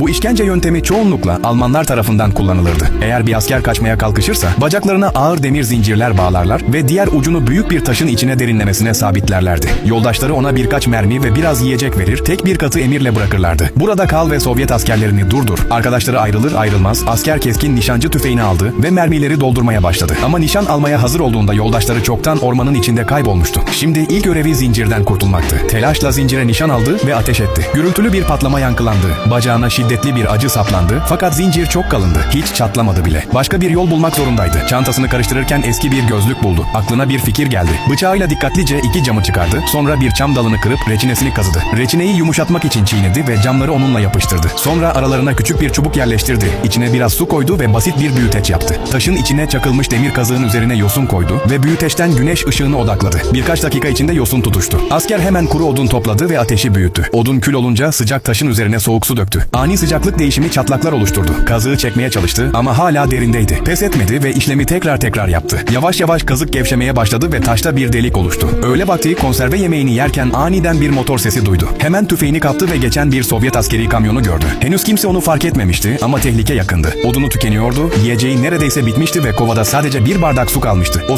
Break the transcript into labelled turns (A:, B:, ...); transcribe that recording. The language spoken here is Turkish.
A: Bu işkence yöntemi çoğunlukla Almanlar tarafından kullanılırdı. Eğer bir asker kaçmaya kalkışırsa bacaklarına ağır demir zincirler bağlarlar ve diğer ucunu büyük bir taşın içine derinlemesine sabitlerlerdi. Yoldaşları ona birkaç mermi ve biraz yiyecek verir, tek bir katı emirle bırakırlardı. Burada kal ve Sovyet askerlerini durdur. Arkadaşları ayrılır ayrılmaz asker keskin nişancı tüfeğini aldı ve mermileri doldurmaya başladı. Ama nişan almaya hazır olduğunda yoldaşları çoktan ormanın içinde kaybolmuştu. Şimdi ilk görevi zincirden kurtulmaktı. Telaşla zincire nişan aldı ve ateş etti. Gürültülü bir patlama yankılandı. Bacağına şiddetli bir acı saplandı fakat zincir çok kalındı. Hiç çatlamadı bile. Başka bir yol bulmak zorundaydı. Çantasını karıştırırken eski bir gözlük buldu. Aklına bir fikir geldi. Bıçağıyla dikkatlice iki camı çıkardı. Sonra bir çam dalını kırıp reçinesini kazıdı. Reçineyi yumuşatmak için çiğnedi ve camları onunla yapıştırdı. Sonra aralarına küçük bir çubuk yerleştirdi. İçine biraz su koydu ve basit bir büyüteç yaptı. Taşın içine çakılmış demir kazığın üzerine yosun koydu ve büyüteçten güneş ışığını odakladı. Birkaç dakika içinde yosun tutuştu. Asker hemen kuru odun topladı ve ateşi büyüttü. Odun kül olunca sıcak taşın üzerine soğuk su döktü. Ani sıcaklık değişimi çatlaklar oluşturdu. Kazığı çekmeye çalıştı ama hala derindeydi. Pes etmedi ve işlemi tekrar tekrar yaptı. Yavaş yavaş kazık gevşemeye başladı ve taşta bir delik oluştu. Öğle vakti konserve yemeğini yerken aniden bir motor sesi duydu. Hemen tüfeğini kaptı ve geçen bir Sovyet askeri kamyonu gördü. Henüz kimse onu fark etmemişti ama tehlike yakındı. Odunu tükeniyordu, yiyeceği neredeyse bitmişti ve kovada sadece bir bardak su kalmıştı. O